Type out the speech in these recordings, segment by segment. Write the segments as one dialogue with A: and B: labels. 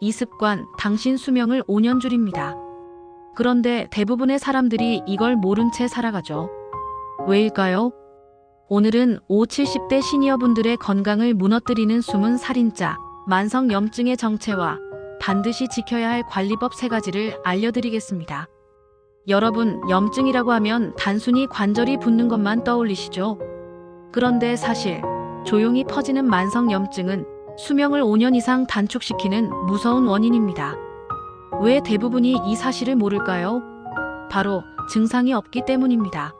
A: 이 습관 당신 수명을 5년 줄입니다. 그런데 대부분의 사람들이 이걸 모른 채 살아가죠. 왜일까요? 오늘은 5, 70대 시니어분들의 건강을 무너뜨리는 숨은 살인자, 만성염증의 정체와 반드시 지켜야 할 관리법 세 가지를 알려드리겠습니다. 여러분, 염증이라고 하면 단순히 관절이 붓는 것만 떠올리시죠? 그런데 사실 조용히 퍼지는 만성염증은 수명을 5년 이상 단축시키는 무서운 원인입니다. 왜 대부분이 이 사실을 모를까요? 바로 증상이 없기 때문입니다.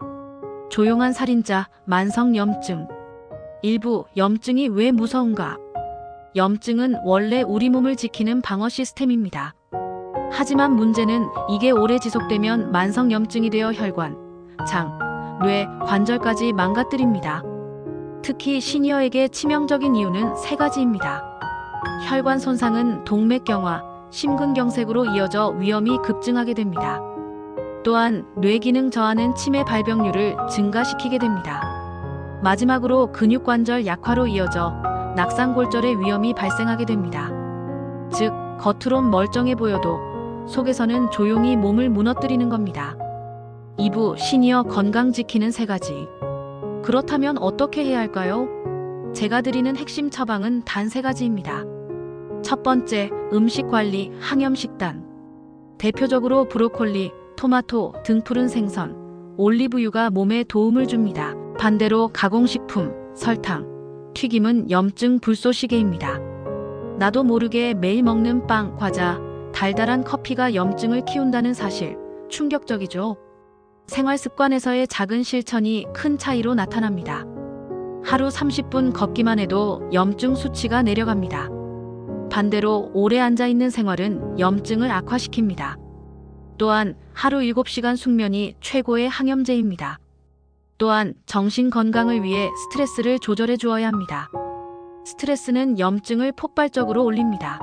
A: 조용한 살인자, 만성염증. 일부 염증이 왜 무서운가? 염증은 원래 우리 몸을 지키는 방어 시스템입니다. 하지만 문제는 이게 오래 지속되면 만성염증이 되어 혈관, 장, 뇌, 관절까지 망가뜨립니다. 특히 시니어에게 치명적인 이유는 세 가지입니다. 혈관 손상은 동맥경화, 심근경색으로 이어져 위험이 급증하게 됩니다. 또한 뇌기능 저하는 치매 발병률을 증가시키게 됩니다. 마지막으로 근육관절 약화로 이어져 낙상골절의 위험이 발생하게 됩니다. 즉, 겉으론 멀쩡해 보여도 속에서는 조용히 몸을 무너뜨리는 겁니다. 2부 시니어 건강 지키는 세 가지. 그렇다면 어떻게 해야 할까요? 제가 드리는 핵심 처방은 단 세 가지입니다. 첫 번째, 음식 관리, 항염 식단. 대표적으로 브로콜리, 토마토, 등 푸른 생선, 올리브유가 몸에 도움을 줍니다. 반대로 가공식품, 설탕, 튀김은 염증 불쏘시개입니다. 나도 모르게 매일 먹는 빵, 과자, 달달한 커피가 염증을 키운다는 사실, 충격적이죠. 생활 습관에서의 작은 실천이 큰 차이로 나타납니다. 하루 30분 걷기만 해도 염증 수치가 내려갑니다. 반대로 오래 앉아 있는 생활은 염증을 악화시킵니다. 또한 하루 7시간 숙면이 최고의 항염제입니다. 또한 정신 건강을 위해 스트레스를 조절해 주어야 합니다. 스트레스는 염증을 폭발적으로 올립니다.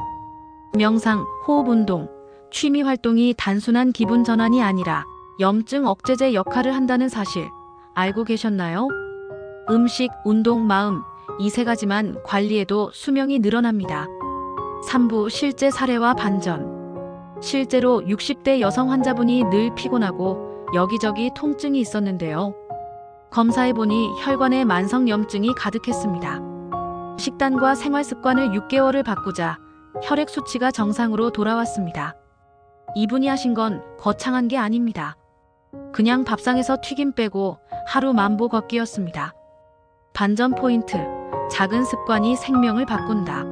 A: 명상, 호흡 운동, 취미 활동이 단순한 기분 전환이 아니라 염증 억제제 역할을 한다는 사실 알고 계셨나요? 음식, 운동, 마음 이 세 가지만 관리해도 수명이 늘어납니다. 3부 실제 사례와 반전. 실제로 60대 여성 환자분이 늘 피곤하고 여기저기 통증이 있었는데요. 검사해보니 혈관에 만성염증이 가득했습니다. 식단과 생활 습관을 6개월을 바꾸자 혈액 수치가 정상으로 돌아왔습니다. 이분이 하신 건 거창한 게 아닙니다. 그냥 밥상에서 튀김 빼고 하루 만보 걷기였습니다. 반전 포인트. 작은 습관이 생명을 바꾼다.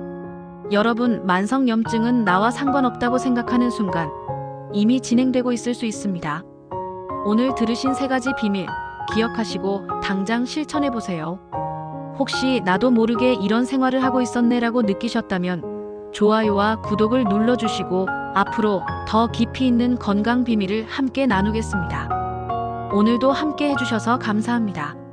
A: 여러분, 만성염증은 나와 상관없다고 생각하는 순간 이미 진행되고 있을 수 있습니다. 오늘 들으신 세 가지 비밀 기억하시고 당장 실천해 보세요. 혹시 나도 모르게 이런 생활을 하고 있었네라고 느끼셨다면 좋아요와 구독을 눌러주시고 앞으로 더 깊이 있는 건강 비밀을 함께 나누겠습니다. 오늘도 함께 해주셔서 감사합니다.